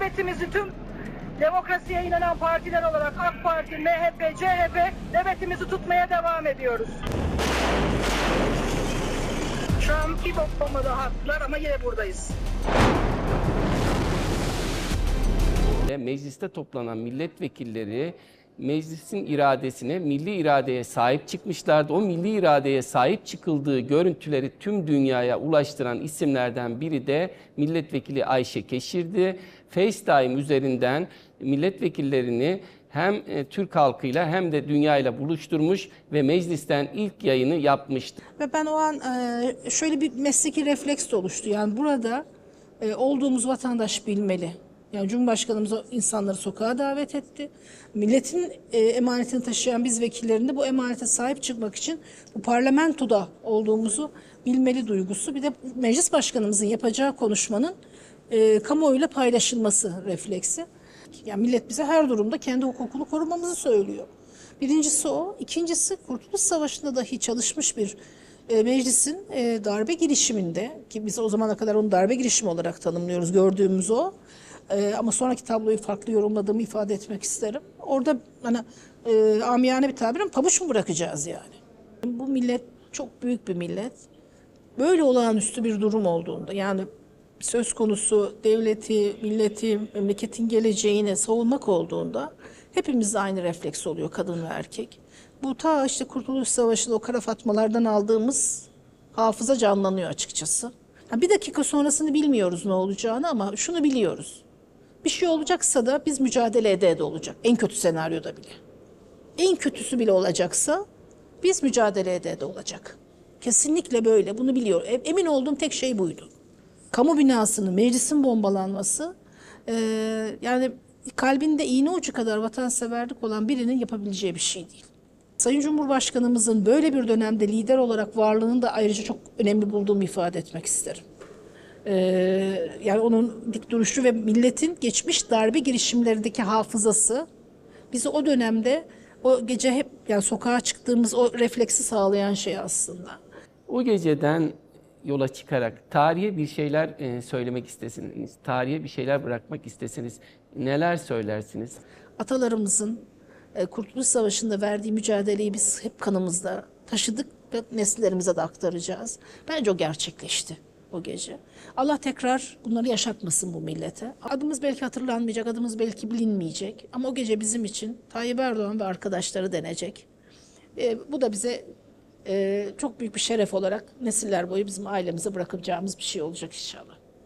nöbetimizi tüm demokrasiye inanan partiler olarak AK Parti, MHP, CHP nöbetimizi tutmaya devam ediyoruz. Şu an bir bomba daha attılar ama yine buradayız. Mecliste toplanan milletvekilleri meclisin iradesine, milli iradeye sahip çıkmışlardı. O milli iradeye sahip çıkıldığı görüntüleri tüm dünyaya ulaştıran isimlerden biri de milletvekili Ayşe Keşir'di. FaceTime üzerinden milletvekillerini hem e, Türk halkıyla hem de dünyayla buluşturmuş ve meclisten ilk yayını yapmıştı. Ve ben o an e, şöyle bir mesleki refleks oluştu. Yani burada e, olduğumuz vatandaş bilmeli. Yani Cumhurbaşkanımız o insanları sokağa davet etti. Milletin e, emanetini taşıyan biz vekillerinde bu emanete sahip çıkmak için bu parlamentoda olduğumuzu bilmeli duygusu. Bir de meclis başkanımızın yapacağı konuşmanın e, kamuoyuyla paylaşılması refleksi. Yani millet bize her durumda kendi hukukunu korumamızı söylüyor. Birincisi o. İkincisi Kurtuluş Savaşı'nda dahi çalışmış bir e, meclisin e, darbe girişiminde ki biz o zamana kadar onu darbe girişimi olarak tanımlıyoruz gördüğümüz o. E, ama sonraki tabloyu farklı yorumladığımı ifade etmek isterim. Orada hani e, amiyane bir tabirim pabuç mu bırakacağız yani? Bu millet çok büyük bir millet. Böyle olağanüstü bir durum olduğunda yani söz konusu devleti, milleti, memleketin geleceğini savunmak olduğunda hepimizde aynı refleks oluyor kadın ve erkek. Bu ta işte Kurtuluş Savaşı'nda o kara fatmalardan aldığımız hafıza canlanıyor açıkçası. Bir dakika sonrasını bilmiyoruz ne olacağını ama şunu biliyoruz. Bir şey olacaksa da biz mücadele ede ede olacak. En kötü senaryoda bile. En kötüsü bile olacaksa biz mücadele ede ede olacak. Kesinlikle böyle. Bunu biliyor. E- Emin olduğum tek şey buydu. Kamu binasının, meclisin bombalanması e, yani kalbinde iğne ucu kadar vatanseverlik olan birinin yapabileceği bir şey değil. Sayın Cumhurbaşkanımızın böyle bir dönemde lider olarak varlığını da ayrıca çok önemli bulduğumu ifade etmek isterim. Ee, yani onun dik duruşu ve milletin geçmiş darbe girişimlerindeki hafızası bizi o dönemde o gece hep yani sokağa çıktığımız o refleksi sağlayan şey aslında. O geceden yola çıkarak tarihe bir şeyler e, söylemek istesiniz, tarihe bir şeyler bırakmak isteseniz neler söylersiniz? Atalarımızın e, Kurtuluş Savaşı'nda verdiği mücadeleyi biz hep kanımızda taşıdık ve nesillerimize de aktaracağız. Bence o gerçekleşti o gece. Allah tekrar bunları yaşatmasın bu millete. Adımız belki hatırlanmayacak, adımız belki bilinmeyecek ama o gece bizim için Tayyip Erdoğan ve arkadaşları denecek. E, bu da bize e, çok büyük bir şeref olarak nesiller boyu bizim ailemize bırakacağımız bir şey olacak inşallah.